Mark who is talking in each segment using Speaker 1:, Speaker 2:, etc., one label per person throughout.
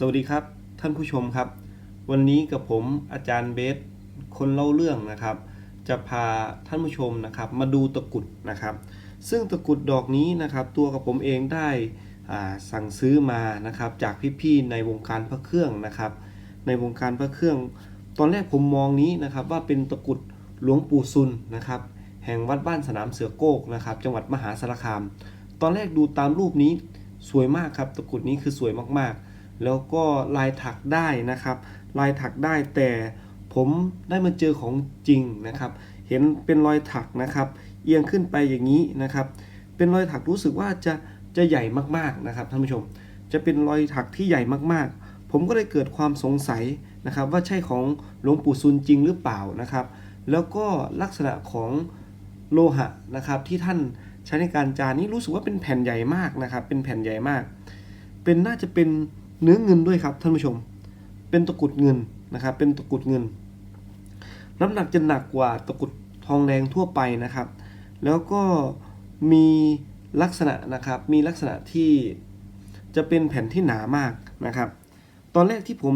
Speaker 1: สวัสดีครับท่านผู้ชมครับ วันนี้กับผมอาจารย์เบสคนเล่าเรื่องนะครับ จะพาท่านผู้ชมนะครับมาดูตะกุดนะครับ ซึ่งตะกุดดอกนี้นะครับ ตัวกับผมเองได้สั่งซื้อมานะครับจากพี่ๆในวงการพระเครื่องนะครับ ในวงการพระเครื่อง ตอนแรกผมมองนี้นะครับว่าเป็นตะกุดหลวงปู่ซุนนะครับ แห่งวัดบ้านสนามเสือโกกนะครับ จังหวัดมหาสารคาม ตอนแรกดูตามรูปนี้สวยมากครับตะกุดนี้คือสวยมากๆ แล้วก็ลายถักได้นะครับ ลายถักได้แต่ผมได้มาเจอของจริงนะครับ เห็นเป็นรอยถักนะครับ เอียงขึ้นไปอย่างนี้นะครับ เป็นรอยถักรู้สึกว่าจะจะใหญ่มากๆนะครับท่านผู้ชม จะเป็นรอยถักที่ใหญ่มากๆ ผมก็เลยเกิดความสงสัยนะครับ ว่าใช่ของหลวงปู่ซุนจริงหรือเปล่านะครับ แล้วก็ลักษณะของโลหะนะครับที่ท่านใช้ในการจานนี้รู้สึกว่าเป็นแผ่นใหญ่มากนะครับ เป็นแผ่นใหญ่มาก เป็นน่าจะเป็น เนื้อเงินด้วยครับท่านผู้ชม เป็นตะกุดเงินนะครับ เป็นตะกุดเงิน น้ำหนักจะหนักกว่าตะกุดทองแดงทั่วไปนะครับ แล้วก็มีลักษณะนะครับ มีลักษณะที่จะเป็นแผ่นที่หนามากนะครับ ตอนแรกที่ผม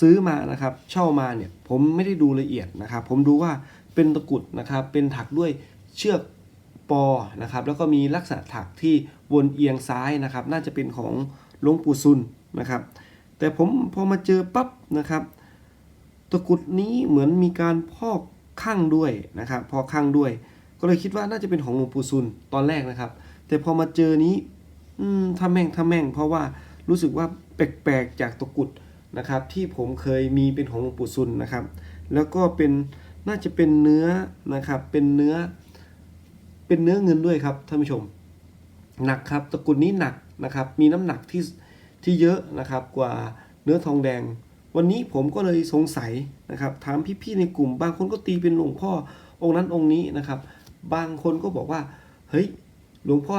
Speaker 1: ซื้อมานะครับ เช่ามาเนี่ยผมไม่ได้ดูละเอียดนะครับ ผมดูว่าเป็นตะกุดนะครับ เป็นถักด้วยเชือกปอนะครับ แล้วก็มีลักษณะถักที่วนเอียงซ้ายนะครับ น่าจะเป็นของหลวงปู่ซุน นะครับ แต่ผมพอมาเจอปั๊บนะครับ ตะกรุดนี้เหมือนมีการพอกข้างด้วยนะครับ พอกข้างด้วย ก็เลยคิดว่าน่าจะเป็นของหลวงปู่ซุนตอนแรกนะครับ แต่พอมาเจอนี้ อืมทำแม่งทำแม่ง เพราะว่ารู้สึกว่าแปลกๆจากตะกรุดนะครับ ที่ผมเคยมีเป็นของหลวงปู่ซุนนะครับ แล้วก็เป็นน่าจะเป็นเนื้อนะครับ เป็นเนื้อ เป็นเนื้อเงินด้วยครับท่านผู้ชม หนักครับตะกรุดนี้หนักนะครับ มีน้ำหนักที่ ที่เยอะนะครับกว่าเนื้อทองแดง วันนี้ผมก็เลยสงสัยนะครับถามพี่ๆในกลุ่ม บางคนก็ตีเป็นหลวงพ่อองค์นั้นองค์นี้นะครับ บางคนก็บอกว่าเฮ้ยหลวงพ่อ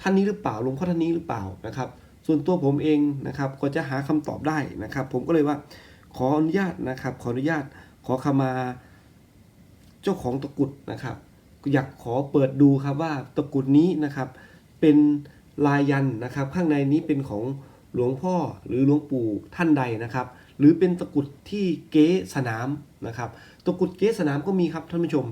Speaker 1: ท่านนี้หรือเปล่าหลวงพ่อท่านนี้หรือเปล่านะครับ ส่วนตัวผมเองนะครับก็จะหาคำตอบได้นะครับ ผมก็เลยว่าขออนุญาตนะครับ ขออนุญาตขอขมาเจ้าของตะกุดนะครับ อยากขอเปิดดูครับว่าตะกุดนี้นะครับเป็น ลายยันนะครับ ข้างในนี้เป็นของหลวงพ่อหรือหลวงปู่ท่านใดนะครับ หรือเป็นตะกุดที่เก๊สนามนะครับตะกุดเก๊สนามก็มีครับท่านผู้ชม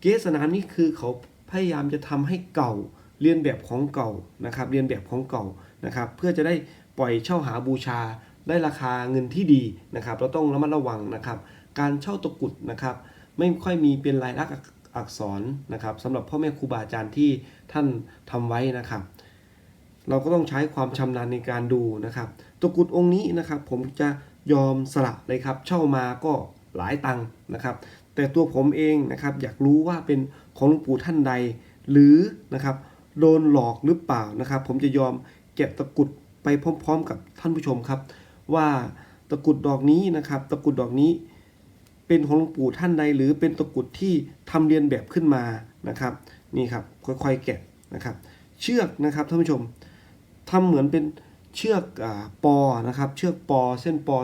Speaker 1: เก๊สนามนี่คือเขาพยายามจะทำให้เก่าเรียนแบบของเก่านะครับ เรียนแบบของเก่านะครับ เพื่อจะได้ปล่อยเช่าหาบูชาได้ราคาเงินที่ดีนะครับ เราต้องระมัดระวังนะครับ การเช่าตะกุดนะครับ ไม่ค่อยมีเป็นลายลักษณ์อักษรนะครับสำหรับพ่อแม่ครูบาอาจารย์ที่ท่านทำไว้นะครับ เราก็ต้องใช้ความชำนาญในการดูนะครับตะกุดองค์นี้นะครับ ผมจะยอมสละเลยครับ เช่ามาก็หลายตังค์นะครับ แต่ตัวผมเองนะครับอยากรู้ว่าเป็นของหลวงปู่ท่านใด หรือนะครับโดนหลอกหรือเปล่านะครับ ผมจะยอมเก็บตะกุดไปพร้อม ๆ กับท่านผู้ชมครับ ว่าตะกุดดอกนี้นะครับ ตะกุดดอกนี้ เป็นของหลวงปู่ท่านใด หรือเป็นตะกุดที่ทำเรียนแบบขึ้นมานะครับ นี่ครับค่อยๆแกะนะครับ เชือกนะครับท่านผู้ชม ทำเหมือนเป็นเชือกอปอนะครับ เชือกปอเส้นปอ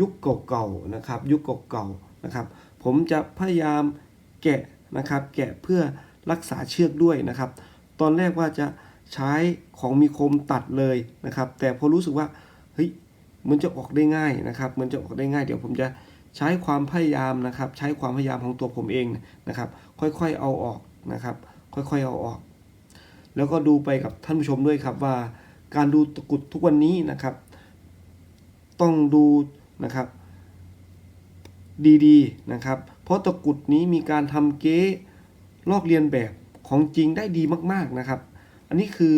Speaker 1: ยุคเก่าๆนะครับ ยุคเก่าๆนะครับ ผมจะพยายามแกะนะครับ แกะเพื่อรักษาเชือกด้วยนะครับ ตอนแรกว่าจะใช้ของมีคมตัดเลยนะครับ แต่พอรู้สึกว่าเฮ้ยมันจะออกได้ง่ายนะครับ มันจะออกได้ง่าย เดี๋ยวผมจะใช้ความพยายามนะครับ ใช้ความพยายามของตัวผมเองนะครับ ค่อยๆเอาออกนะครับ ค่อยๆเอาออก แล้วก็ดูไปกับท่านผู้ชมด้วยครับว่า การดูตะกุดทุกวันนี้นะครับ ต้องดูนะครับ ดีๆนะครับ เพราะตะกุดนี้มีการทำเก๊ลอกเลียนแบบของจริงได้ดีมากๆนะครับ อันนี้คือ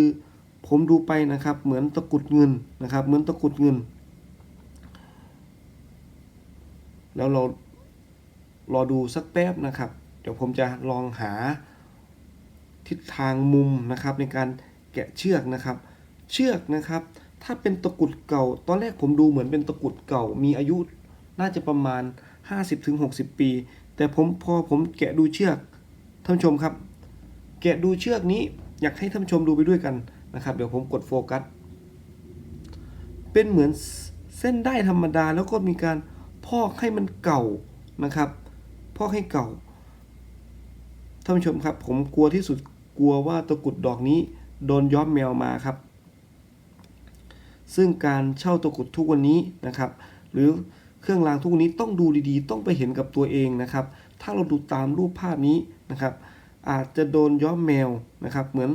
Speaker 1: ผมดูไปนะครับ เหมือนตะกุดเงินนะครับ เหมือนตะกุดเงิน แล้วเรารอดูสักแป๊บนะครับ เดี๋ยวผมจะลองหาทิศทางมุมนะครับในการแกะเชือกนะครับ เชือกนะครับ ถ้าเป็นตะกุดเก่า ตอนแรกผมดูเหมือนเป็นตะกุดเก่า มีอายุน่าจะประมาณ 50-60 ปี แต่ผมพอผมแกะดูเชือกท่านชมครับ แกะดูเชือกนี้อยากให้ท่านชมดูไปด้วยกันนะครับ เดี๋ยวผมกดโฟกัส เป็นเหมือนเส้นได้ธรรมดาแล้วก็มีการพอกให้มันเก่านะครับ พอกให้เก่าท่านผู้ชมครับ ผมกลัวที่สุดกลัวว่าตะกุดดอกนี้ โดนย้อมแมวมาครับ ซึ่งการเช่าตะกรุดทุกวันนี้นะครับ หรือเครื่องรางทุกวันนี้ต้องดูดีๆ ต้องไปเห็นกับตัวเองนะครับ ถ้าเราดูตามรูปภาพนี้นะครับ อาจจะโดนย้อมแมวนะครับ เหมือน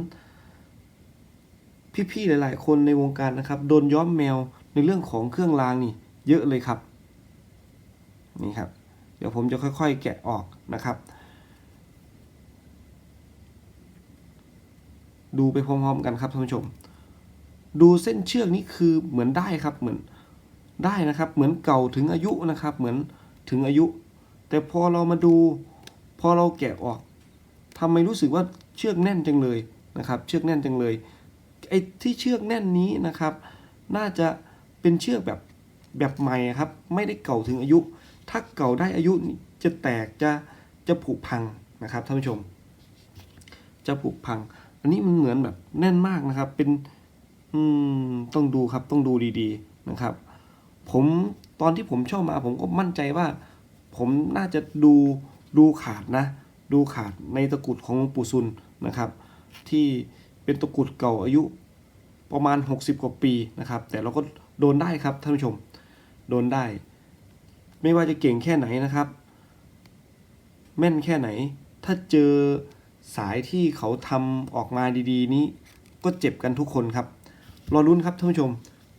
Speaker 1: พี่ๆหลาย ๆ คนในวงการนะครับ โดนย้อมแมวในเรื่องของเครื่องรางนี่ เยอะเลยครับนี่ครับ เดี๋ยวผมจะค่อย ๆ แกะออกนะครับ ดูไปพร้อม ๆ กันครับท่านผู้ชม ดูเส้นเชือกนี้คือเหมือนได้ครับเหมือนได้นะครับ เหมือนเก่าถึงอายุนะครับ เหมือนถึงอายุ แต่พอเรามาดู พอเราแกะออกทำไมรู้สึกว่าเชือกแน่นจังเลยนะครับ เชือกแน่นจังเลยไอ้ที่เชือกแน่นนี้นะครับ น่าจะเป็นเชือกแบบแบบใหม่ครับ ไม่ได้เก่าถึงอายุ ถ้าเก่าได้อายุนี่จะแตกจะจะผุพังนะครับท่านผู้ชม จะผุพัง อันนี้มันเหมือนแบบแน่นมากนะครับ เป็น อืมต้องดูครับต้องดูดีๆนะครับ ผมตอนที่ผมเช่ามา ผมก็มั่นใจว่า ผมน่าจะดูดูขาดนะ ดูขาดในตะกุดของหลวงปู่ซุนนะครับ ที่เป็นตะกุดเก่าอายุประมาณ 60 กว่าปีนะครับ แต่เราก็โดนได้ครับท่านผู้ชม โดนได้ ไม่ว่าจะเก่งแค่ไหนนะครับ แม่นแค่ไหน ถ้าเจอสายที่เขาทำออกมาดี ๆ นี้ก็เจ็บกันทุกคนครับ รอรุ้นครับท่านผู้ชม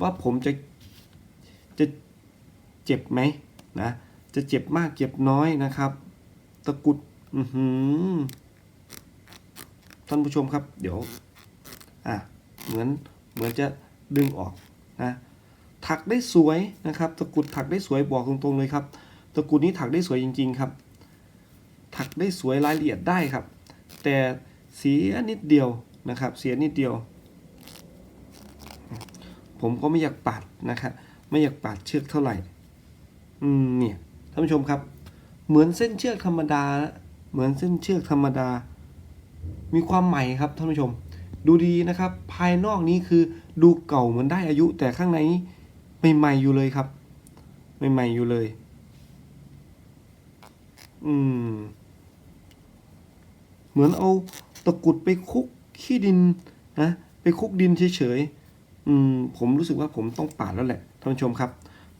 Speaker 1: ว่าผมจะจะเจ็บไหมนะจะเจ็บมากเจ็บน้อยนะครับ ตะกุดอือหือท่านผู้ชมครับ เดี๋ยวอะเหมือนเหมือนจะดึงออกนะถักได้สวยนะครับ ตะกุดถักได้สวยบอกตรงๆเลยครับ ตะกุดนี้ถักได้สวยจริง ๆครับ ถักได้สวยรายละเอียดได้ครับ แต่เสียนิดเดียวนะครับ เสียนิดเดียว ผมก็ไม่อยากปาดนะครับไม่อยากปาดเชือกเท่าไหร่ อืมเนี่ยท่านผู้ชมครับ เหมือนเส้นเชือกธรรมดา เหมือนเส้นเชือกธรรมดา มีความใหม่ครับท่านผู้ชม ดูดีนะครับ ภายนอกนี้คือดูเก่าเหมือนได้อายุ แต่ข้างในนี้ใหม่ๆอยู่เลยครับใหม่ๆอยู่เลย อืม เหมือนเอาตะกุดไปคุกขี้ดินนะไปคุกดินเฉยๆ อืมผมรู้สึกว่าผมต้องปาดแล้วแหละท่านผู้ชมครับ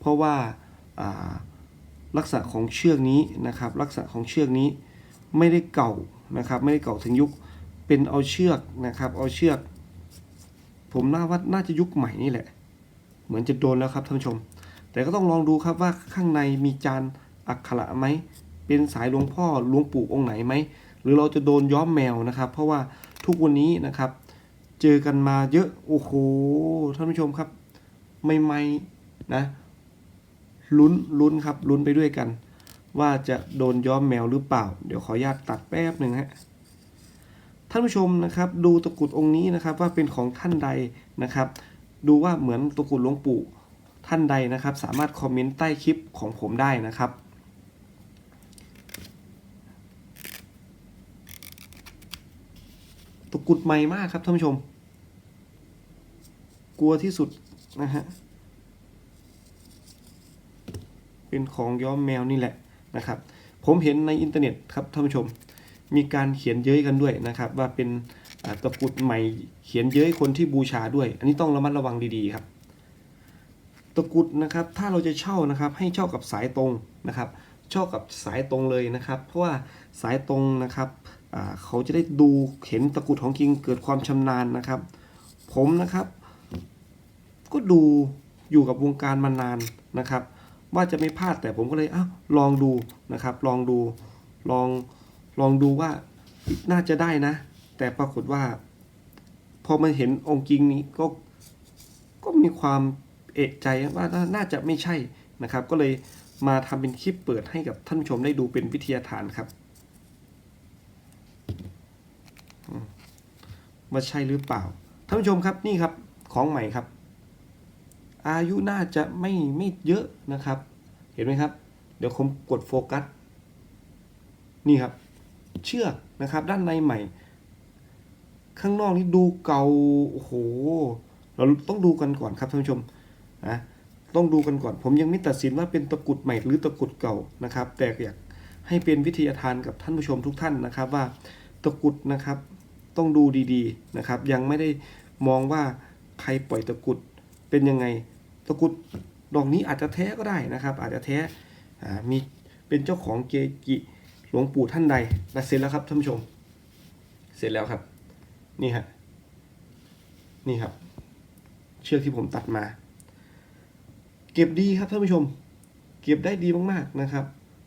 Speaker 1: เพราะว่าลักษณะของเชือกนี้นะครับ ลักษณะของเชือกนี้ไม่ได้เก่านะครับ ไม่ได้เก่าถึงยุคเป็นเอาเชือกนะครับ เอาเชือก ผมน่าว่าน่าจะยุคใหม่นี่แหละ เหมือนจะโดนแล้วครับท่านผู้ชม แต่ก็ต้องลองดูครับว่าข้างในมีจานอักขระไหมเป็นสายหลวงพ่อหลวงปู่องค์ไหนไหมหรือเราจะโดนย้อมแมวนะครับ เพราะว่าทุกวันนี้นะครับ เจอกันมาเยอะ โอ้โห ท่านผู้ชมครับ ใหม่ๆนะ ลุ้นลุ้นครับ ลุ้นไปด้วยกัน ว่าจะโดนย้อมแมวหรือเปล่า เดี๋ยวขออนุญาตตัดแป๊บหนึ่งฮะ ท่านผู้ชมนะครับ ดูตะกรุดองค์นี้นะครับ ว่าเป็นของท่านใดนะครับ ดูว่าเหมือนตะกรุดหลวงปู่ท่านใดนะครับ สามารถคอมเมนต์ใต้คลิปของผมได้นะครับ ตะกุดใหม่มากครับท่านผู้ชม กลัวที่สุดนะฮะ เป็นของย้อมแมวนี่แหละนะครับ ผมเห็นในอินเทอร์เน็ตครับท่านผู้ชม มีการเขียนเย้ยกันด้วยนะครับ ว่าเป็นตะกุดใหม่เขียนเย้ยคนที่บูชาด้วย อันนี้ต้องระมัดระวังดีๆครับ ตะกุดนะครับ ถ้าเราจะเช่านะครับ ให้เช่ากับสายตรงนะครับ เช่ากับสายตรงเลยนะครับ เพราะว่าสายตรงนะครับ เขาจะได้ดูเห็นตะกรุดของจริงเกิดความชำนาญนะครับ ผมนะครับ ก็ดูอยู่กับวงการมานานนะครับ ว่าจะไม่พลาดแต่ผมก็เลยอ้าวลองดูนะครับ ลองดูลองลองดูว่าน่าจะได้นะ แต่ปรากฏว่า พอมาเห็นองค์จริงนี้ก็ก็มีความเอกใจว่าน่าจะไม่ใช่นะครับ ก็เลยมาทำเป็นคลิปเปิดให้กับท่านผู้ชมได้ดูเป็นวิทยาทานครับอืม ว่าใช่หรือเปล่าท่านผู้ชมครับนี่ครับของใหม่ครับ อายุน่าจะไม่ไม่เยอะนะครับ เห็นไหมครับ เดี๋ยวผมกดโฟกัสนี่ครับ เชือกนะครับด้านในใหม่ ข้างนอกนี่ดูเก่าโอ้โหเราต้องดูกันก่อนครับท่านผู้ชมนะต้องดูกันก่อน ผมยังไม่ตัดสินว่าเป็นตะกุดใหม่หรือตะกุดเก่านะครับ แต่อยากให้เป็นวิทยาทานกับท่านผู้ชมทุกท่านนะครับว่าตะกุดนะครับ ต้องดูดีๆนะครับ ยังไม่ได้มองว่าใครปล่อยตะกุดเป็นยังไงตะกุดดอกนี้อาจจะแท้ก็ได้นะครับ อาจจะแท้มีเป็นเจ้าของเกจิหลวงปู่ท่านใดและเสร็จแล้วครับท่านผู้ชม เสร็จแล้วครับ นี่ฮะนี่ครับ เชือกที่ผมตัดมา เก็บดีครับท่านผู้ชม เก็บได้ดีมากๆนะครับ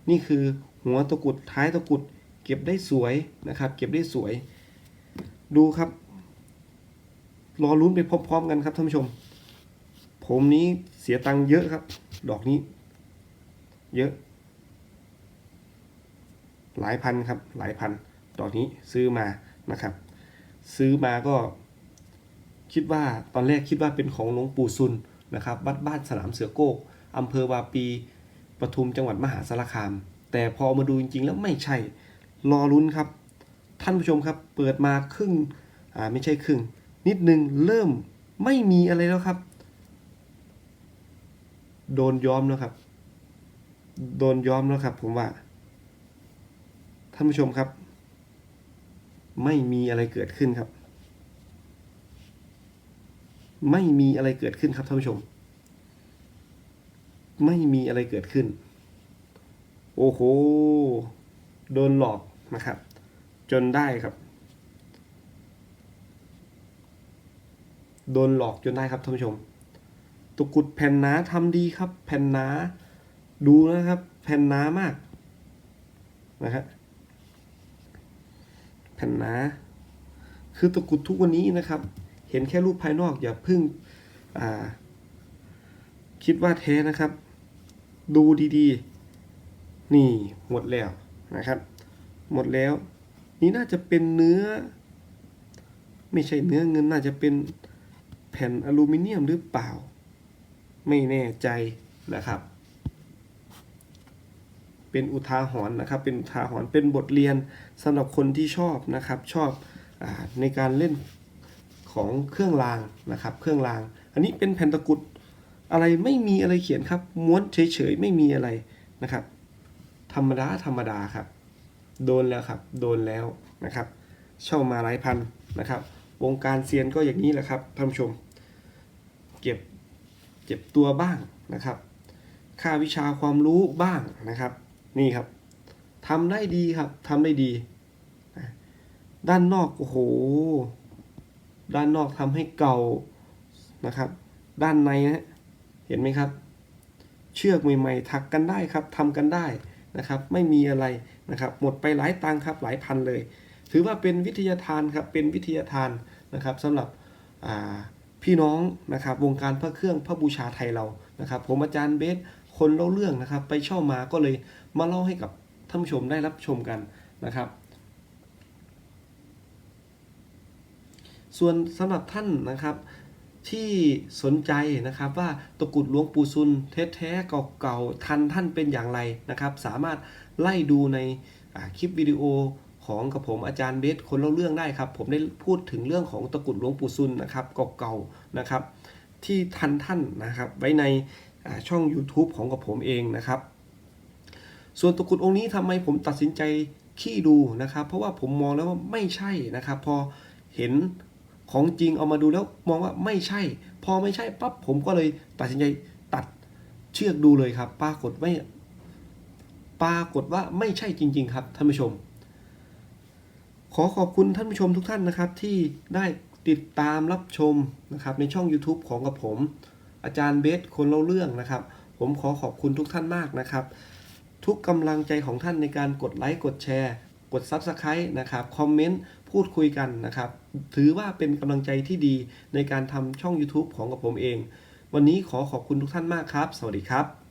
Speaker 1: นี่คือหัวตะกุดท้ายตะกุด เก็บได้สวยนะครับ เก็บได้สวย ดูครับ รอลุ้นไปพร้อมๆกันครับท่านผู้ชม ผมนี้เสียตังค์เยอะครับ ดอกนี้ เยอะ หลายพันครับ หลายพัน ดอกนี้ซื้อมานะครับ ซื้อมาก็ คิดว่าตอนแรกคิดว่าเป็นของหลวงปู่ซุนนะครับวัดบ้านสนามเสือโก้อำเภอวาปีปทุมจังหวัดมหาสารคาม แต่พอมาดูจริงๆแล้วไม่ใช่ รอลุ้นครับ ท่านผู้ชมครับ เปิดมาครึ่งอ่าไม่ใช่ครึ่ง นิดนึงเริ่มไม่มีอะไรแล้วครับ โดนย้อมแล้วครับ โดนย้อมแล้วครับ ผมว่า ท่านผู้ชมครับ ไม่มีอะไรเกิดขึ้นครับ ไม่มีอะไรเกิดขึ้นครับท่านผู้ชม ไม่มีอะไรเกิดขึ้น โอ้โห โดนหลอกนะครับ จนได้ครับ โดนหลอกจนได้ครับท่านผู้ชมตุกุดแผ่นหนาทำดีครับ แผ่นหนาดูนะครับ แผ่นหนามากนะฮะแผ่นหนา คือตะกุดทุกวันนี้นะครับ เห็นแค่รูปภายนอกอย่าเพึ่งคิดว่าแท้นะครับ ดูดีๆ นี่หมดแล้วนะครับ หมดแล้ว นี่น่าจะเป็นเนื้อ ไม่ใช่เนื้อเงินน่าจะเป็นแผ่นอลูมิเนียมหรือเปล่า ไม่แน่ใจนะครับ เป็นอุทาหรณ์นะครับ เป็นอุทาหรณ์เป็นบทเรียนสำหรับคนที่ชอบนะครับ ชอบอในการเล่นของเครื่องรางนะครับ เครื่องราง อันนี้เป็นแผ่นตะกุดอะไรไม่มีอะไรเขียนครับ ม้วนเฉยๆไม่มีอะไรนะครับ ธรรมดาธรรมดาครับ โดนแล้วครับ โดนแล้วนะครับ เช่ามาหลายพันนะครับ วงการเซียนก็อย่างนี้แหละครับท่านผู้ชม เก็บเจ็บตัวบ้างนะครับ ค่าวิชาความรู้บ้างนะครับ นี่ครับทำได้ดีครับทำได้ดี ด้านนอกโอ้โห ด้านนอกทำให้เก่านะครับ ด้านในนะเห็นไหมครับ เชือกใหม่ๆถักกันได้ครับทำกันได้นะครับ ไม่มีอะไร นะครับหมดไปหลายตังครับหลายพันเลย ถือว่าเป็นวิทยาทานครับเป็นวิทยาทานนะครับสำหรับพี่น้องนะครับวงการพระเครื่องพระบูชาไทยเรานะครับ ผมอาจารย์เบสคนเล่าเรื่องนะครับ ไปเช่ามาก็เลยมาเล่าให้กับท่านผู้ชมได้รับชมกันนะครับ ส่วนสำหรับท่านนะครับที่สนใจนะครับว่าตะกุดหลวงปู่ซุนแท้ๆเก่าๆทันท่านเป็นอย่างไรนะครับ สามารถ ไล่ดูในคลิปวิดีโอของกับผมอาจารย์เบสคนเล่าเรื่องได้ครับ ผมได้พูดถึงเรื่องของตะกุดหลวงปู่ซุนนะครับเก่าๆนะครับ ที่ทันท่านนะครับไว้ในช่อง YouTube ของกับผมเองนะครับ ส่วนตะกุดองค์นี้ทำไมผมตัดสินใจขี้ดูนะครับ เพราะว่าผมมองแล้วว่าไม่ใช่นะครับ พอเห็นของจริงเอามาดูแล้วมองว่าไม่ใช่ พอไม่ใช่ปั๊บผมก็เลยตัดสินใจตัดเชือกดูเลยครับ ปรากฏไม่ ปรากฏว่าไม่ใช่จริง ๆ ครับท่านผู้ชม ขอขอบคุณท่านผู้ชมทุกท่านนะครับ ที่ได้ติดตามรับชมนะครับในช่อง YouTube ของกับผม อาจารย์เบสคนเล่าเรื่องนะครับ ผมขอขอบคุณทุกท่านมากนะครับ ทุกกำลังใจของท่านในการกดไลค์กดแชร์ กด Subscribe นะครับคอมเมนต์พูดคุยกันนะครับ ถือว่าเป็นกำลังใจที่ดีในการทำช่อง YouTube ของกับผมเอง วันนี้ขอขอบคุณทุกท่านมากครับ สวัสดีครับ